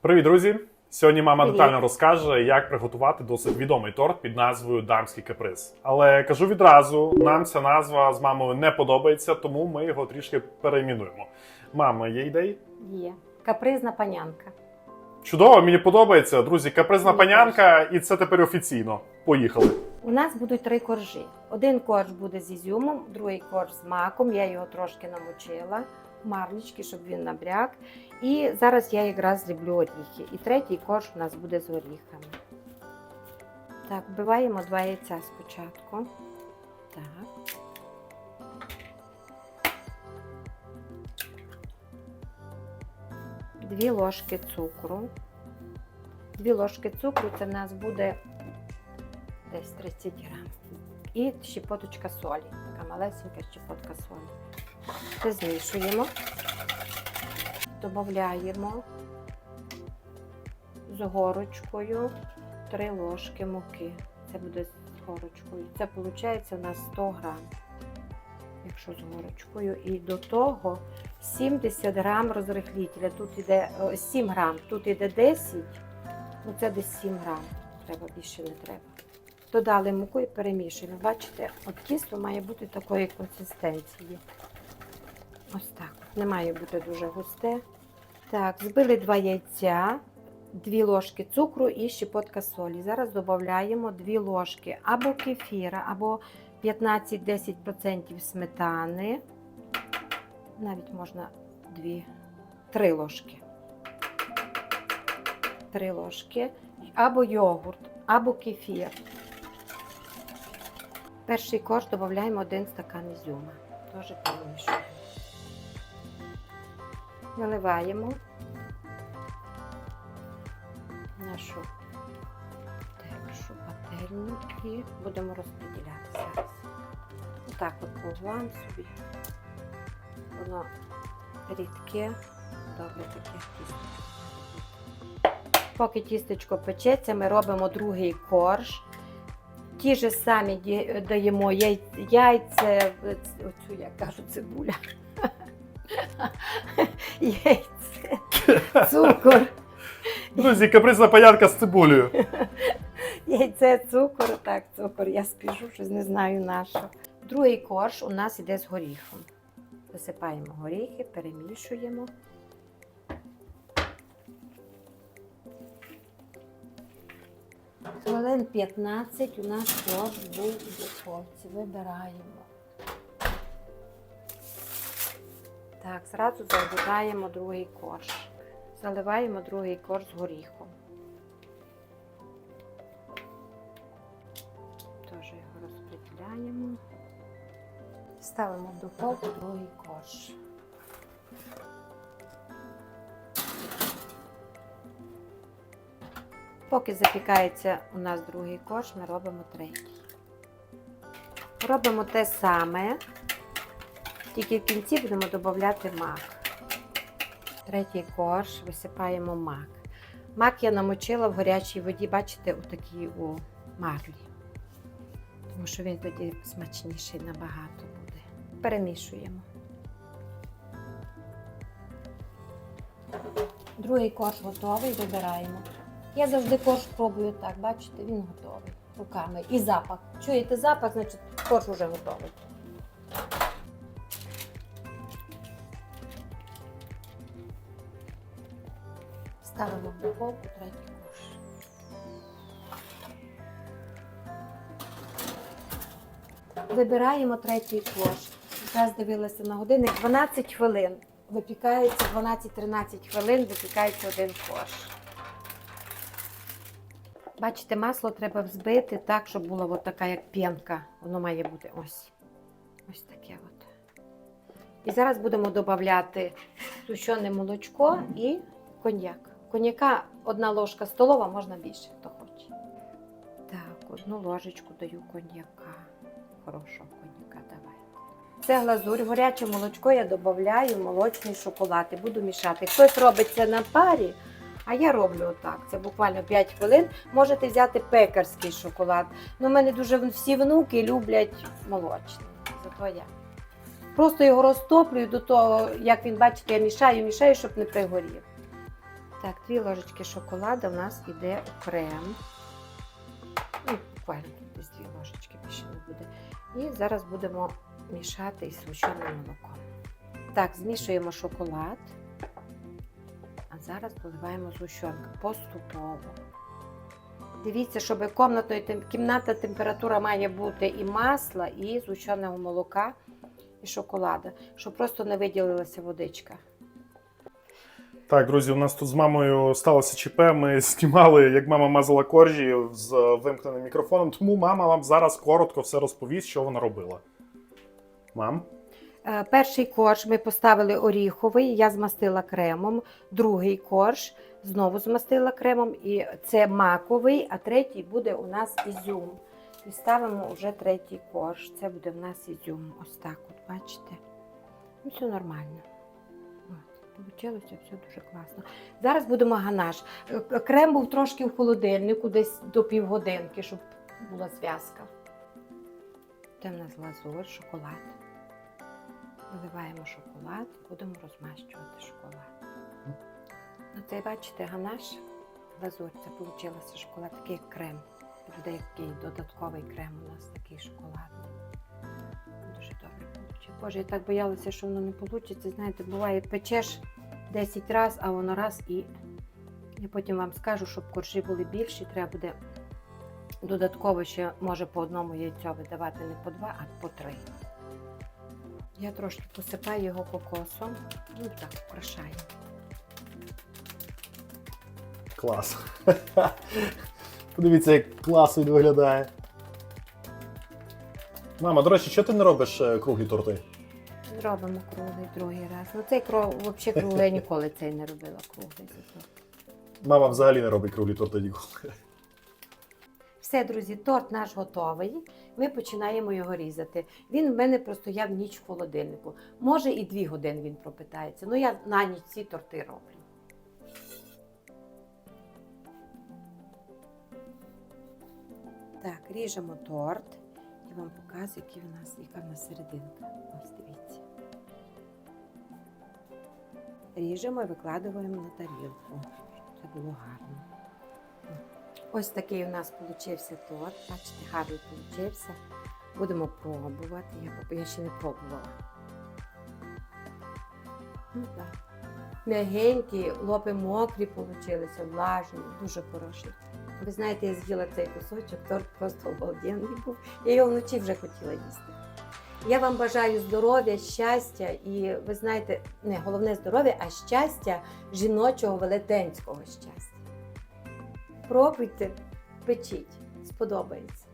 Привіт, друзі! Сьогодні мама Привіт. детально розкаже, як приготувати досить відомий торт під назвою Дамський каприз. Але кажу відразу, нам ця назва з мамою не подобається, тому ми його трішки перейменуємо. Мама, є ідеї? Є. Капризна панянка. Чудово, мені подобається. Друзі, капризна Мені панянка, і це тепер офіційно. Поїхали. У нас будуть три коржі. Один корж буде з ізюмом, другий корж з маком. Я його трошки намочила, марлечки, щоб він набряк. І зараз я якраз зроблю оріхи. І третій корж у нас буде з горіхами. Так, вбиваємо два яйця спочатку. Так. Дві ложки цукру. Дві ложки цукру це в нас буде десь 30 грам. І щепоточка солі. Така малесенька щепотка солі. Змішуємо. Додаємо з горочкою 3 ложки муки. Це буде з горочкою. Це виходить у нас 100 грам. Якщо з горочкою. І до того 70 грам розрихлітеля. Тут іде 7 грам, тут іде 10. Ну це десь 7 грам. Треба більше не треба. Додали муку і перемішуємо. Бачите, от тісто має бути такої консистенції. Ось так. Не має бути дуже густе. Так, збили два яйця, дві ложки цукру і щепотка солі. Зараз додаємо дві ложки або кефіра, або 15-10% сметани. Навіть можна дві, три ложки. Три ложки. Або йогурт, або кефір. Перший корж додаємо один стакан ізюма. Теж перемішуємо. Наливаємо нашу першу пательню і будемо розподіляти зараз. Отак от по собі. Воно рідке, добре таке тісто. Поки тістечко печеться, ми робимо другий корж. Ті ж самі даємо яй- яйце, оцю, як кажу, цибуля. Яйце, цукор, Друзі, капризна панянка з цибулею. яйце, цукор, так, цукор. Я спішу, щось не знаю на що. Другий корж у нас іде з горіхом. Висипаємо горіхи, перемішуємо. Хвилин 15 у нас корж був в духовці. Вибираємо. Так, зразу заливаємо другий корж. Заливаємо другий корж з горіхом. Теж його розподіляємо. Ставимо в духовку другий корж. Поки запікається у нас другий корж, ми робимо третій. Робимо те саме, тільки в кінці будемо додати мак. Третій корж висипаємо мак. Мак я намочила в гарячій воді, бачите, у такій у марлі. Тому що він тоді смачніший набагато буде. Перемішуємо. Другий корж готовий, вибираємо. Я завжди корж пробую так, бачите, він готовий руками. І запах. Чуєте запах, значить корж вже готовий. Ставимо в духовку третій корж. Вибираємо третій корж. Зараз дивилася на годинник 12 хвилин. Випікається 12-13 хвилин, випікається один корж. Бачите, масло треба взбити так, щоб була от така, як п'янка. Воно має бути ось. Ось таке от. І зараз будемо додати сушене молочко і коньяк. Коньяка одна ложка столова, можна більше, хто хоче. Так, одну ложечку даю коньяка. Хорошого коньяка давайте. Це глазурь, гаряче молочко я додаю молочний шоколад і буду мішати. Хтось робить це на парі, а я роблю отак. Це буквально 5 хвилин. Можете взяти пекарський шоколад. Ну, в мене дуже всі внуки люблять молочний. Зато я. Просто його розтоплюю до того, як він, бачите, я мішаю, мішаю, щоб не пригорів. Так, дві ложечки шоколаду у нас йде крем. Ну, буквально десь дві ложечки більше не буде. І зараз будемо мішати із сгущеним молоком. Так, змішуємо шоколад. А зараз доливаємо згущенку поступово. Дивіться, щоб кімнатна температура має бути і масла, і згущеного молока, і шоколада, щоб просто не виділилася водичка. Так, друзі, у нас тут з мамою сталося ЧП. Ми знімали, як мама мазала коржі з вимкненим мікрофоном. Тому мама вам зараз коротко все розповість, що вона робила. Мам? Е, Перший корж ми поставили оріховий, я змастила кремом. Другий корж знову змастила кремом. І це маковий, а третій буде у нас ізюм. І ставимо вже третій корж. Це буде в нас ізюм. Ось так, от бачите. Ну, все нормально. Получилося все дуже класно. Зараз будемо ганаш. Е, Крем був трошки в холодильнику, десь до півгодинки, щоб була зв'язка. Це в нас глазур, шоколад. Виливаємо шоколад будемо розмащувати шоколад. Ну, це бачите, ганаш, глазурь, це вийшло шоколад, такий крем. Буде який додатковий крем у нас такий шоколадний. Дуже добре вийшло. Боже, я так боялася, що воно не вийде. Знаєте, буває, печеш 10 разів, а воно раз і. Я потім вам скажу, щоб коржі були більші, треба буде додатково ще може по одному яйцю видавати не по два, а по три. Я трошки посипаю його кокосом. Ну так, украшаю. Клас. Подивіться, як класно він виглядає. Мама, до речі, що ти не робиш е, круглі торти? Зробимо круглий другий раз. Ну цей кров, взагалі круглий я ніколи цей не робила круглий. зато. Мама взагалі не робить круглі торти ніколи. Все, друзі, торт наш готовий. Ми починаємо його різати. Він в мене простояв ніч в холодильнику. Може і дві години він пропитається. Ну я на ніч ці торти роблю. Так, ріжемо торт. Вам показую, який в нас, яка в нас серединка. Ось дивіться. Ріжемо і викладаємо на тарілку, це було гарно. Ось такий у нас получився торт. Бачите, гарний получився. Будемо пробувати. Я, я ще не пробувала. Ну, так. М'ягенькі, лопи мокрі получилися, влажні, дуже хороші. Ви знаєте, я з'їла цей кусочок, торт просто обалденний був. Я його вночі вже хотіла їсти. Я вам бажаю здоров'я, щастя і ви знаєте, не головне здоров'я, а щастя жіночого велетенського щастя. Пробуйте, печіть, сподобається.